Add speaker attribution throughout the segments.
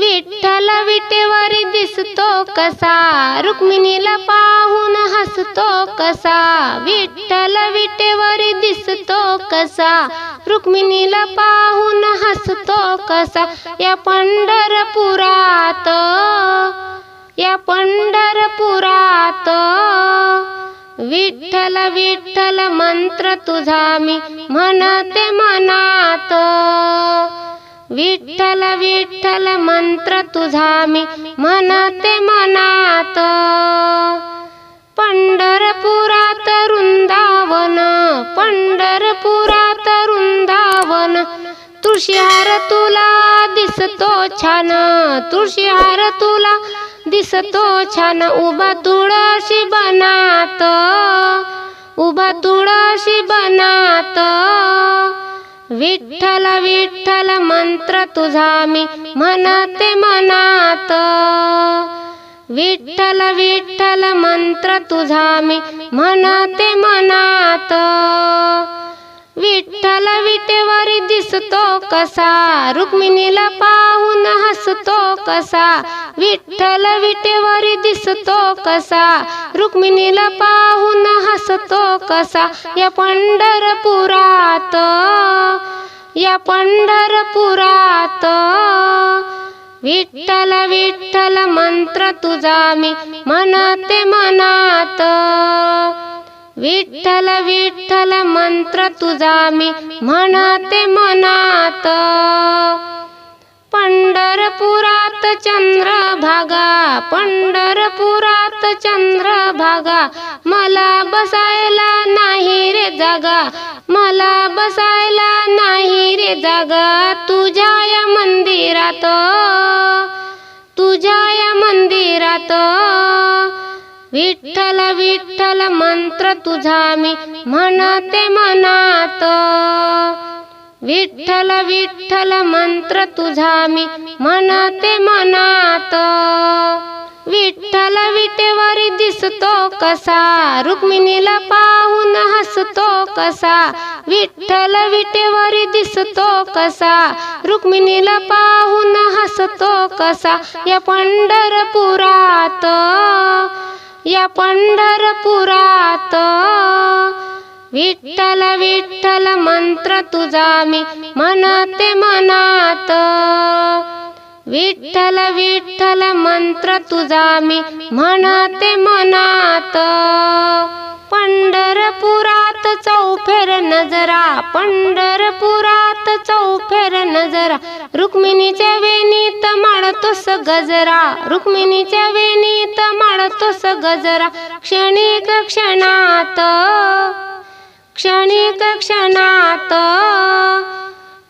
Speaker 1: विठ्ठल विटेवारी दिसतो कसा? रुक्मिणीला पाहून हसतो कसा? विठ्ठल विटेवारी दिसतो कसा? रुक्मिणीला पाहून हसतो कसा? या पंढरपुरात या पंढरपुरात विठ्ठल विठ्ठल मंत्र तुझा मी म्हणते मनात. विठ्ठल विठ्ठल मंत्र तुझा मी म्हणते मनात. पंढरपुरात वृंदावन पंढरपुरात वृंदावन तुळशीहार तुला दिसतो छान तुळशीहार तुला दिसतो छान उभा तुळशी बनात उभा तुळशी बनात. विठ्ठल विठ्ठल मंत्र तुझा मी म्हणते मनात. विठ्ठल विठ्ठल मंत्र तुझा मी म्हणते मनात. विठ्ठल विटेवरी दिसतो कसा रुक्मिणीला पाहून हसतो कसा. विठ्ठल विटेवरी दिसतो कसा रुक्मिणीला पाहून हसतो कसा या पंढरपुरात. या पंढरपुरात. विठ्ठल विठ्ठल मंत्र तुझा मी म्हणते मनात. विठ्ठल विठ्ठल मंत्र तुझा मी म्हणते मनात. पंढरपुरात चंद्र भागा पंढरपुरात चंद्र भागा मला बसायला नाही रे जागा मला जागा तुझ्या या मंदिरात. तुझ्या या मंदिरात. विठ्ठल विठ्ठल मंत्र तुझा मी म्हणते मनात. विठ्ठल विठ्ठल मंत्र तुझा मी म्हणते मनात. विठ्ठल विटेवरी दिसतो कसा? रुक्मिणीला पाहून हसतो कसा? विठ्ठल विटेवरी दिसतो कसा? रुक्मिणीला पाहून हसतो कसा? या पंढरपुरात या पंढरपुरात. विठ्ठल विठ्ठल मंत्र तुझा मी म्हणते मनात. विठ्ठल विठ्ठल मंत्र तुझा मी म्हणते मनात. पंढरपुरात चौफेर नजरा पंढरपुरात चौफेर नजरा. रुक्मिणीच्या वेणीत माळतोस गजरा रुक्मिणीच्या वेणीत माळतोस गजरा. क्षणिक क्षणात क्षणिक क्षणात.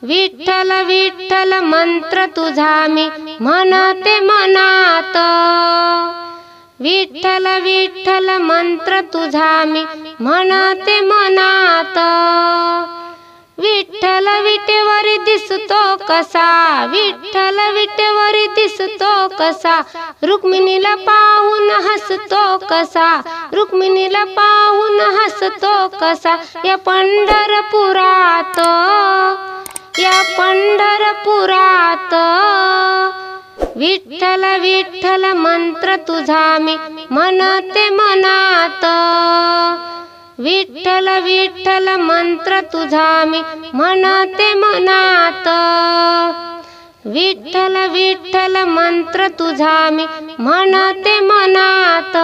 Speaker 1: विठ्ठल विठ्ठल मंत्र तुझा मी म्हणते मनात. विठ्ठल विठ्ठल मंत्र तुझा मी म्हणते मनात. विठ्ठल विटेवरी दिसतो कसा? विठ्ठल विटेवरी दिसतो कसा? रुक्मिणीला पाहून हसतो कसा? रुक्मिणीला पाहून हसतो कसा? या पंढरपुरात. या पंढरपुरात. विठ्ठल विठ्ठल मंत्र तुझा मी म्हणते मनात. विठ्ठल विठ्ठल मंत्र तुझा मी म्हणते मनात. विठ्ठल विठ्ठल मंत्र तुझा मी म्हणते मनात.